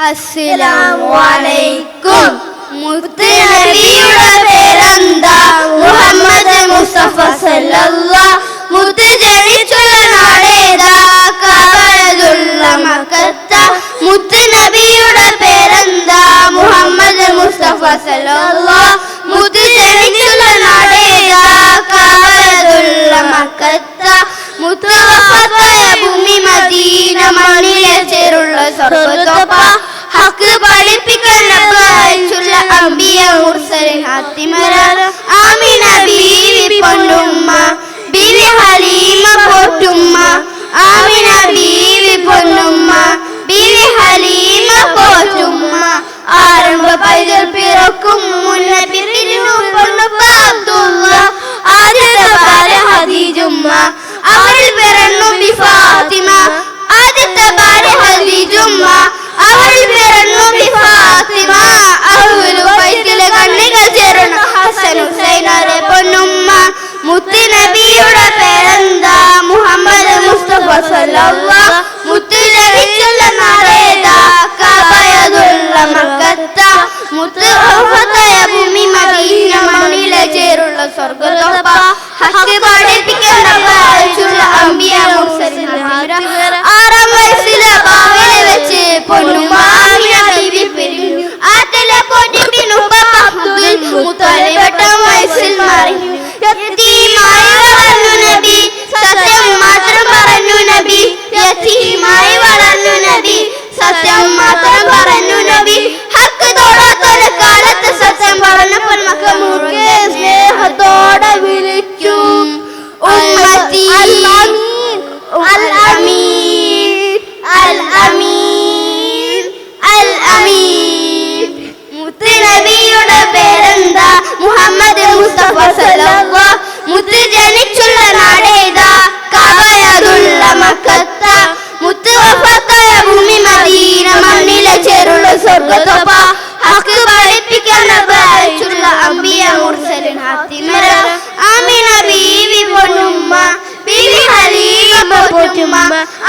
അസ്സലാമു അലൈക്കും. മുത്ത് നബിയുടെ പേരെന്താ? മുഹമ്മദ് മുസ്തഫ സല്ലല്ലാഹ്. മുത്ത് ജനിച്ചുള്ള നാടേതാ കബറതുള്ള മക്കത്ത. മുത്ത് നബിയുടെ പേരെന്താ? മുഹമ്മദ് മുസ്തഫ സല്ലല്ലാഹ്. മുർസലിൻ ഹാത്തിമര ആമിന ബീവി പൊന്നുമ്മ ബീവി ഹലീമ പോറ്റുമ്മ മുത്ത് നബിയുടെ പേരെന്താ? മുഹമ്മദ് മുസ്തഫ സല്ലല്ലാഹ് മുത്ത് ലഭിച്ചുള്ള നാടേതാ മക്കത്ത. മുത്ത് റഹ്മത്തായ ഭൂമി മദീന മണ്ണിലെ ചേരുള്ള സ്വർഗത്തോപ്പ ഹക്ക് അമ്പിയ ആമിന ബീവി പൊന്നുമ്മ. ബീവി ഹലീമ പോറ്റുമ്മ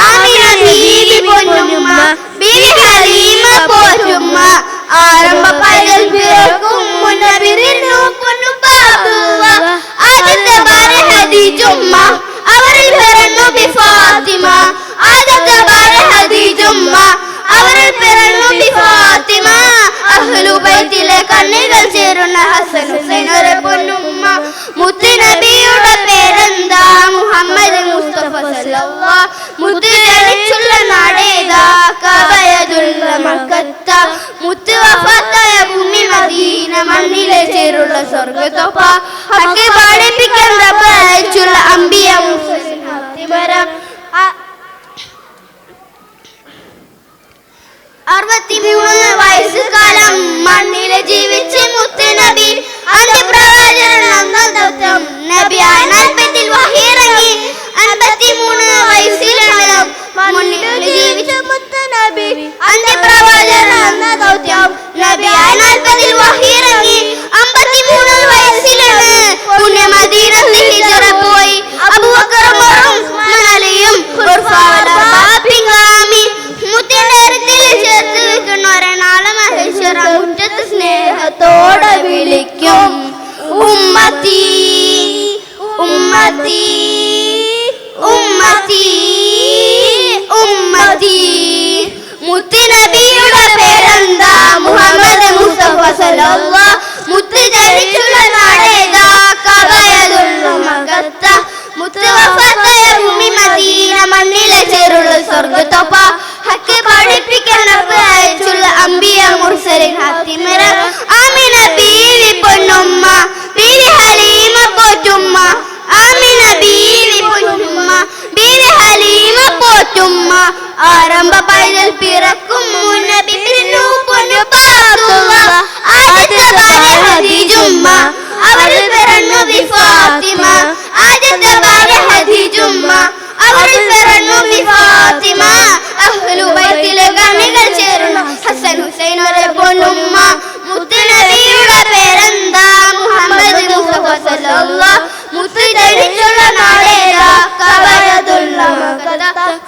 ആമിന ബീവി പൊന്നുമ്മ. ബീവി ഹലീമ പോറ്റുമ്മ ആരംഭ പൈതൽ പിറക്കും മുന്നേ പിരിഞ്ഞു പൊന്നുപ്പ അബ്ദുള്ള. ആദ്യത്തെ ഭാര്യ ഹദീജുമ്മ. അവരിൽ പിറന്നു ബി ഫാത്തിമ. ആദ്യത്തെ ഭാര്യ ഹദീജുമ്മ. അവരിൽ പിറന്നു ബി ഫാത്തിമ. അഹ്ലു ബൈത്തിലെ കണ്ണികൾ ചേരുന്ന ഹസൻ ഹുസൈനരെ പൊന്നുമ്മ. മുത്തു നബിയുടെ പേരെന്താ? മുഹമ്മദ് മുസ്തഫ സല്ലല്ലാഹ്. മുത്തു ജനിച്ചുള്ള നാടേതാ കബയതുള്ള മക്കത്ത മുത്ത് വഫത്തായ ഭൂമി മദീന മണ്ണിലെ ചേരുള്ള സ്വർഗത്തോപ്പ. ഹക്ക് പഠിപ്പിക്കുന്ന അയച്ചുള്ള അമ്പിയ മുസ്ലിം ജീവിച്ച് മുത്ത് നബി അന്ത്യപ്രവാചകൻ ഒന്നാം ദൗത്യം. നബിയായ നാൽപ്പത്തിൽ വഹിയിറങ്ങി അൻപത്തിമൂന്ന് വയസ്സിലാണ് മണ്ണിൽ ജീവിച്ച മുത്ത് നബി അന്ത്യപ്രവാചകൻ ഒന്നാം ദൗത്യം. നബി നാൽപ്പതിൽ വഹിറങ്ങി വയസ്സിലാണ് ഉമ്മത്തി ഉമ്മത്തി ഉമ്മത്തി ഉമ്മത്തി. മുത്ത് നബിയുടെ പേരെന്താ? മുഹമ്മദ് മുസ്തഫ സല്ലല്ലാഹ് ഫാത്തിമ ആദ്യത്തെ ഭാര്യ ഹദീജുമ്മ അവരിൽ പിറന്നു ഫാത്തിമ. അഹ്ലു ബൈത്തിലെ കണ്ണികൾ ചേരുന്നു. ഹസൻ ഹുസൈൻ ഒരു പൊന്നുമ്മ മുത്ത് നബിയുടെ പേരെന്താ? മുഹമ്മദ് മുസ്തഫ സല്ലല്ലാഹ്. മുത്ത് ജനിച്ചുള്ള നാടേതാ കബറതുള്ള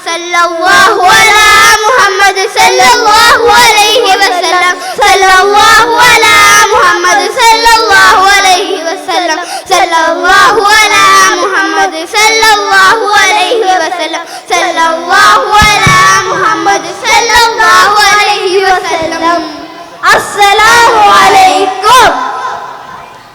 സല്ലല്ലാഹു അലാ മുഹമ്മദ് സല്ലല്ലാഹു. السلام